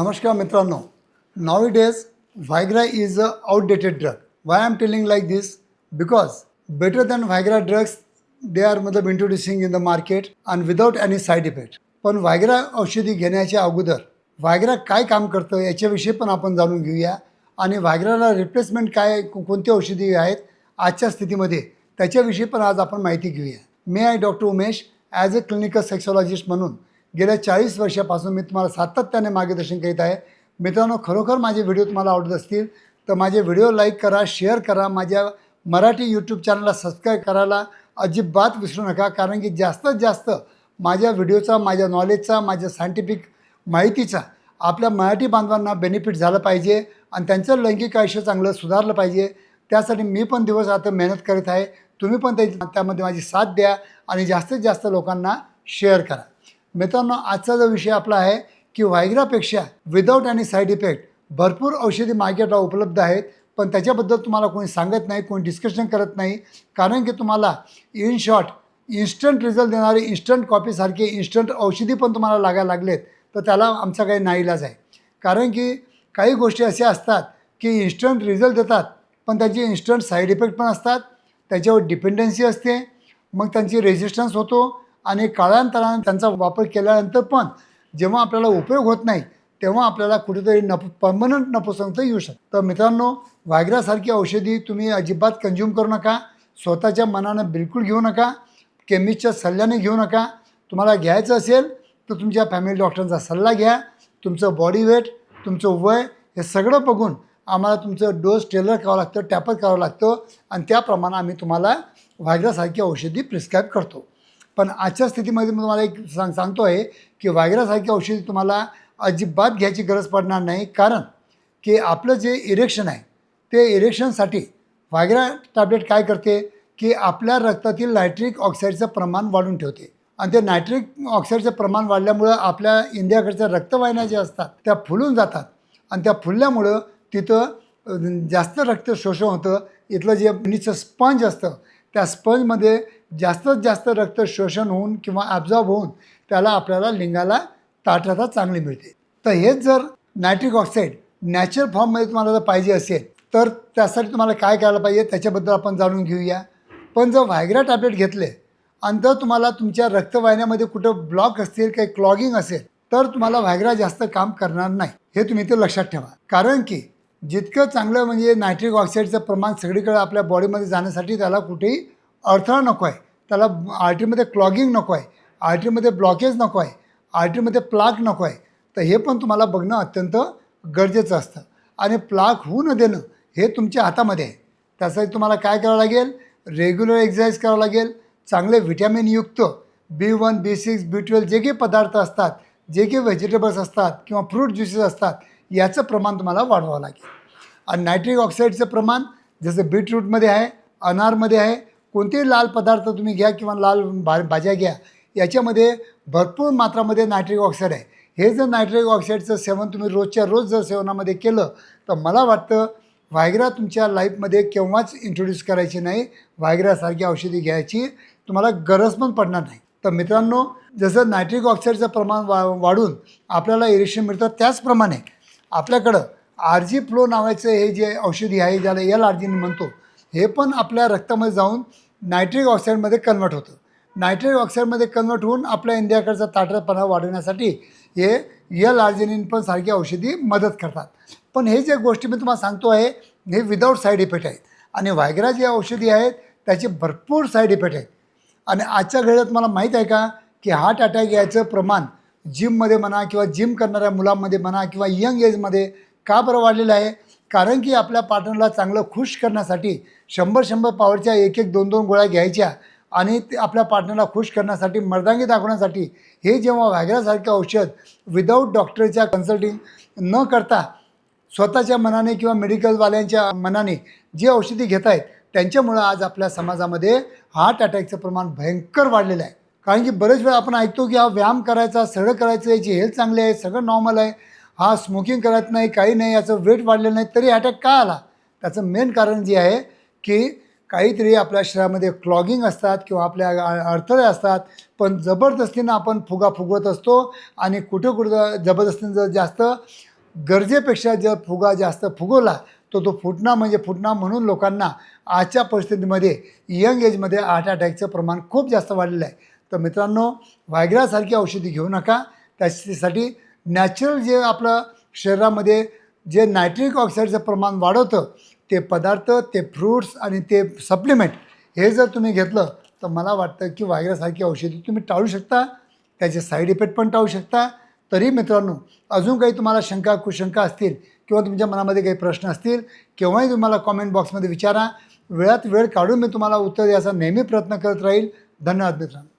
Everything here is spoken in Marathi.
नमस्कार मित्रांनो now it is Viagra is a outdated drug why am telling like this because better than Viagra drugs they are मतलब introducing in the market and without any side effect पण व्हायग्रा औषधी घेण्याच्या अगोदर व्हायग्रा काय काम करतं याच्याविषयी पण आपण जाणून घेऊया. आणि व्हायग्राला रिप्लेसमेंट काय कोणती औषधी आहेत आजच्या स्थितीमध्ये त्याच्याविषयी पण आज आपण माहिती घेऊया. मी आहे doctor Umesh as a clinical sexologist म्हणून गेल्या चाळीस वर्षापासून मी तुम्हाला सातत्याने मार्गदर्शन करीत आहे. मित्रांनो खरोखर माझे व्हिडिओ तुम्हाला आवडत असतील तर माझे व्हिडिओ लाईक करा शेअर करा माझ्या मराठी यूट्यूब चॅनलला सबस्क्राईब करायला अजिबात विसरू नका कारण की जास्तीत जास्त माझ्या व्हिडिओचा माझ्या नॉलेजचा माझ्या सायंटिफिक माहितीचा आपल्या मराठी बांधवांना बेनिफिट झालं पाहिजे आणि त्यांचं लैंगिक आयुष्य चांगलं सुधारलं पाहिजे. त्यासाठी मी पण दिवस आता मेहनत करीत आहे. तुम्ही पण त्यामध्ये माझी साथ द्या आणि जास्तीत जास्त लोकांना शेअर करा. मित्रांनो आजचा जो विषय आपला आहे की व्हायग्रापेक्षा विदाऊट आणि साईड इफेक्ट भरपूर औषधी मार्केटला उपलब्ध आहेत पण त्याच्याबद्दल तुम्हाला कोणी सांगत नाही कोणी डिस्कशन करत नाही. कारण की तुम्हाला इन शॉर्ट इन्स्टंट रिझल्ट देणारे इन्स्टंट कॉपीसारखे इन्स्टंट औषधी पण तुम्हाला लागायला लागलेत तर त्याला आमचा काही नाईलाज आहे. कारण की काही गोष्टी अशा असतात की इन्स्टंट रिझल्ट देतात पण त्याचे इन्स्टंट साईड इफेक्ट पण असतात त्याच्यावर डिपेंडन्सी असते मग त्यांची रेजिस्टन्स होतो आणि काळांतराने त्यांचा वापर केल्यानंतर पण जेव्हा आपल्याला उपयोग होत नाही तेव्हा आपल्याला कुठेतरी नप परमनंट नपुसंगता येऊ शकतं. तर मित्रांनो व्हायग्रासारखी औषधी तुम्ही अजिबात कंझ्युम करू नका. स्वतःच्या मनानं बिलकुल घेऊ नका. केमिस्टच्या सल्ल्याने घेऊ नका. तुम्हाला घ्यायचं असेल तर तुमच्या फॅमिली डॉक्टरांचा सल्ला घ्या. तुमचं बॉडी वेट तुमचं वय हे सगळं बघून आम्हाला तुमचं डोस टेलर करावं लागतं टॅपर करावं लागतं. आणि त्याप्रमाणे आम्ही तुम्हाला व्हायग्रासारखी औषधी प्रिस्क्राईब करतो. पण आजच्या स्थितीमध्ये मी तुम्हाला एक सांग सांगतो आहे की व्हायग्रासारखी औषधी तुम्हाला अजिबात घ्यायची गरज पडणार नाही. कारण की आपलं जे इरेक्शन आहे ते इरेक्शनसाठी व्हायग्रा टॅबलेट काय करते? की आपल्या रक्तातील नायट्रिक ऑक्साईडचं प्रमाण वाढून ठेवते. आणि ते नायट्रिक ऑक्साईडचं प्रमाण वाढल्यामुळं आपल्या इंडियाकडच्या रक्तवाहिन्या ज्या असतात त्या फुलून जातात. आणि त्या फुलल्यामुळं तिथं जास्त रक्त शोषण होतं. इथलं जे जमिनीचं स्पंज असतं त्या स्पंजमध्ये जास्तीत जास्त रक्त शोषण होऊन किंवा ॲब्झॉर्ब होऊन त्याला आपल्याला लिंगाला ताठरता चांगली मिळते. तर हेच जर नायट्रिक ऑक्साईड नॅचरल फॉर्ममध्ये तुम्हाला जर पाहिजे असेल तर त्यासाठी तुम्हाला काय करायला पाहिजे त्याच्याबद्दल आपण जाणून घेऊया. पण जर व्हायग्रा टॅबलेट घेतले आणि जर तुम्हाला तुमच्या रक्तवाहिन्यामध्ये कुठं ब्लॉक असतील काही क्लॉगिंग असेल तर तुम्हाला व्हायग्रा जास्त काम करणार नाही. हे तुम्ही ते लक्षात ठेवा. कारण की जितकं चांगलं म्हणजे नायट्रिक ऑक्साईडचं प्रमाण सगळीकडे आपल्या बॉडीमध्ये जाण्यासाठी त्याला कुठेही अडथळा नको आहे. त्याला आर्टरीमध्ये क्लॉगिंग नको आहे. आर्टरीमध्ये ब्लॉकेज नको आहे. आर्टरीमध्ये प्लाक नको आहे. तर हे पण तुम्हाला बघणं अत्यंत गरजेचं असतं. आणि प्लाक होऊ न देणं हे तुमच्या हातामध्ये आहे. त्यासाठी तुम्हाला काय करावं लागेल? रेग्युलर एक्झरसाईज करावं लागेल. चांगले व्हिटॅमिनयुक्त B one B six B twelve जे काही पदार्थ असतात जे काही व्हेजिटेबल्स असतात किंवा फ्रूट ज्युसेस असतात याचं प्रमाण तुम्हाला वाढवावं लागेल. आणि नायट्रिक ऑक्साईडचं प्रमाण जसं बीटरूटमध्ये आहे अनारमध्ये आहे कोणतेही लाल पदार्थ तुम्ही घ्या किंवा लाल भा भाज्या घ्या याच्यामध्ये भरपूर मात्रामध्ये नायट्रिक ऑक्साईड आहे. हे जर नायट्रिक ऑक्साईडचं सेवन तुम्ही रोजच्या रोज जर सेवनामध्ये केलं तर मला वाटतं व्हायग्रा तुमच्या लाईफमध्ये केव्हाच इंट्रोड्यूस करायची नाही व्हायग्रासारखी औषधी घ्यायची तुम्हाला गरज पण पडणार नाही. तर मित्रांनो जसं नायट्रिक ऑक्साईडचं प्रमाण वा वाढून आपल्याला इरेक्शन मिळतं त्याचप्रमाणे आपल्याकडं आर जी फ्लो नावाचं हे जे औषधी आहे ज्याला एल आर म्हणतो हे पण आपल्या रक्तामध्ये जाऊन नायट्रिक ऑक्साईडमध्ये कन्वर्ट होतं. नायट्रिक ऑक्साईडमध्ये कन्वर्ट होऊन आपल्या इंडियाकडचा ताटरपणा वाढवण्यासाठी हे यल आर्जिनिन पण सारखी औषधी मदत करतात. पण हे जे गोष्टी मी तुम्हाला सांगतो आहे हे विदाऊट साईड इफेक्ट आहेत. आणि व्हायग्रा जे औषधी आहेत त्याचे भरपूर साईड इफेक्ट आहेत. आणि आजच्या घडीत मला माहीत आहे का की हार्ट अटॅक याचं प्रमाण जिममध्ये म्हणा किंवा जिम करणाऱ्या मुलांमध्ये म्हणा किंवा यंग एजमध्ये का बरं वाढलेलं आहे? कारण की आपल्या पार्टनरला चांगलं खुश करण्यासाठी शंभर शंभर पावरच्या एक एक दोन दोन गोळ्या घ्यायच्या आणि ते आपल्या पार्टनरला खुश करण्यासाठी मर्दांगी दाखवण्यासाठी हे जेव्हा व्हायग्रासारखं औषध विदाऊट डॉक्टरच्या कन्सल्टिंग न करता स्वतःच्या मनाने किंवा मेडिकलवाल्यांच्या मनाने जी औषधी घेत आहेत त्यांच्यामुळं आज आपल्या समाजामध्ये हार्ट अटॅकचं प्रमाण भयंकर वाढलेलं आहे. कारण की बरेच वेळा आपण ऐकतो की हा व्यायाम करायचा सगळं करायचं याची हेल्थ चांगली आहे सगळं नॉर्मल आहे. हा स्मोकिंग करत नाही काही नाही याचं वेट वाढलेलं नाही तरी अटॅक का आला? त्याचं मेन कारण जे आहे की काहीतरी आपल्या शरीरामध्ये क्लॉगिंग असतात किंवा आपल्या अडथळे असतात. पण जबरदस्तीनं आपण फुगा फुगवत असतो आणि कुठं कुठं जबरदस्तीनं जर जास्त गरजेपेक्षा जर फुगा जास्त फुगवला तर तो फुटणा म्हणजे फुटणा म्हणून लोकांना आजच्या परिस्थितीमध्ये यंग एजमध्ये हार्ट अटॅकचं प्रमाण खूप जास्त वाढलेलं आहे. तर मित्रांनो व्हायग्रासारखी औषधी घेऊ नका. त्याच्यासाठी नॅचरल जे आपलं शरीरामध्ये जे नायट्रिक ऑक्साईडचं प्रमाण वाढवतं ते पदार्थ ते फ्रूट्स आणि ते सप्लिमेंट हे जर तुम्ही घेतलं तर मला वाटतं की व्हायग्रासारखी औषधी तुम्ही टाळू शकता. त्याचे साईड इफेक्ट पण टाळू शकता. तरी मित्रांनो अजून काही तुम्हाला शंका कुशंका असतील किंवा तुमच्या मनामध्ये काही प्रश्न असतील केव्हाही तुम्हाला कॉमेंट बॉक्समध्ये विचारा. वेळात वेळ काढून मी तुम्हाला उत्तर द्यायचा नेहमी प्रयत्न करत राहील. धन्यवाद मित्रांनो.